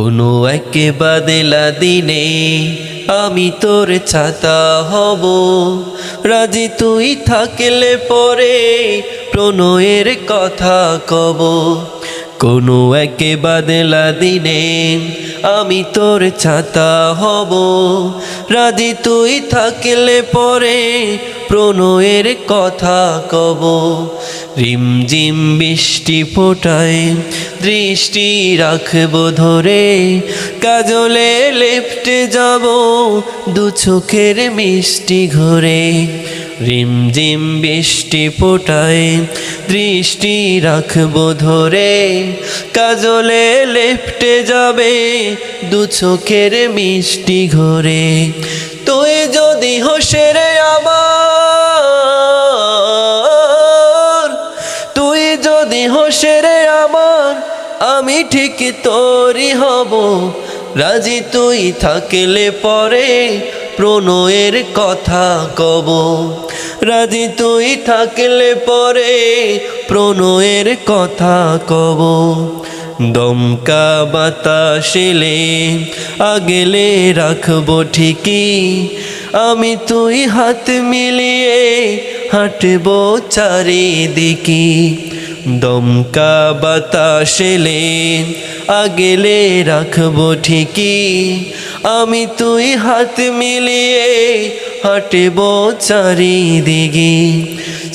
কোনো একে বাদেলা দিনে আমি তোর ছাতা হব। রাজি তুই থাকলে পরে প্রণয়ের কথা কব। কোনো একে বাদেলা দিনে আমি তোর ছাতা হব। রাজি তুই থাকলে পরে প্রণয়ের কথা কব। রিমঝিম বৃষ্টি ফোটায়, দৃষ্টি রাখব ধরে। কাজলে লেপটে যাব দু চোখের মিষ্টি ঘরে। রিমঝিম বৃষ্টি ফোটায়, দৃষ্টি রাখব ধরে। কাজলে লেপটে যাবে দু চোখের মিষ্টি ঘরে। তুই যদি হোসেরে যদি হোসেরে আমার, আমি ঠিক তোরই হব। রাজি তুই থাকলে পরে প্রণয়ের কথা কব। রাজি তুই থাকলে পরে প্রণয়ের কথা কব। দমকা বাতাসেলে আগেলে রাখব ঠিকই। আমি তুই হাত মিলিয়ে হাঁটবো চারিদিকে। দমকা বাতাসেলে আগেলে রাখব ঠিকই। আমি তুই হাত মিলিয়ে হাঁটবো চারিদিকে।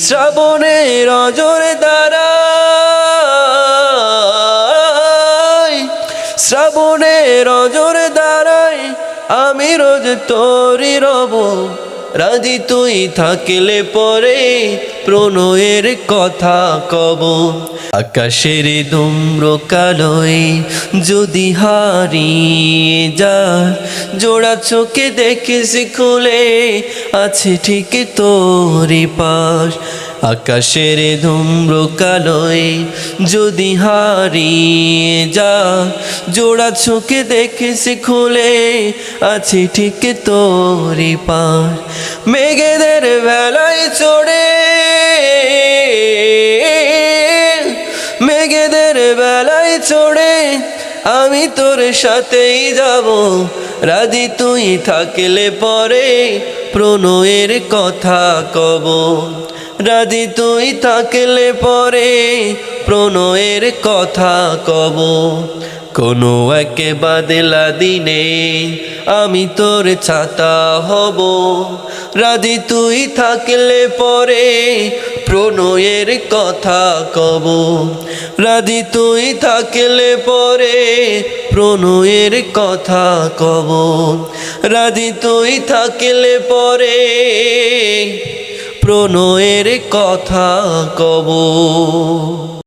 শ্রাবণের রজর দ্বারা শ্রাবণের রজর দ্বারাই আমি রোজ তোরি রব। রাজি তুই থাকলে পরে প্রণয়ের কথা কব। আকাশের দুম্র কালোয় যদি হারিয়ে যা জোড়া চোখে দেখিস খুলে আছে ঠিক তোর পাশ। আকাশের ধুম্র কালয় যদি হারিয়ে যা জোড়া চোখে দেখিস খুলে আছে ঠিক তোরি পাশ মেঘেদের বেলায় চড়ে, মেঘেদের বেলায় চড়ে, আমি তোর সাথেই যাব। রাজি তুই থাকলে পরে প্রণয়ের কথা কব। রাজি তুই থাকলে পরে প্রণয়ের কথা কব। কোনো একে বাদলা দিনে আমি তোর ছাতা হব। রাজি তুই থাকলে পরে প্রণয়ের কথা কব। রাজি তুই থাকলে পরে প্রণয়ের কথা কব। রাজি তুই থাকলে পরে প্রণয়ের কথা কব।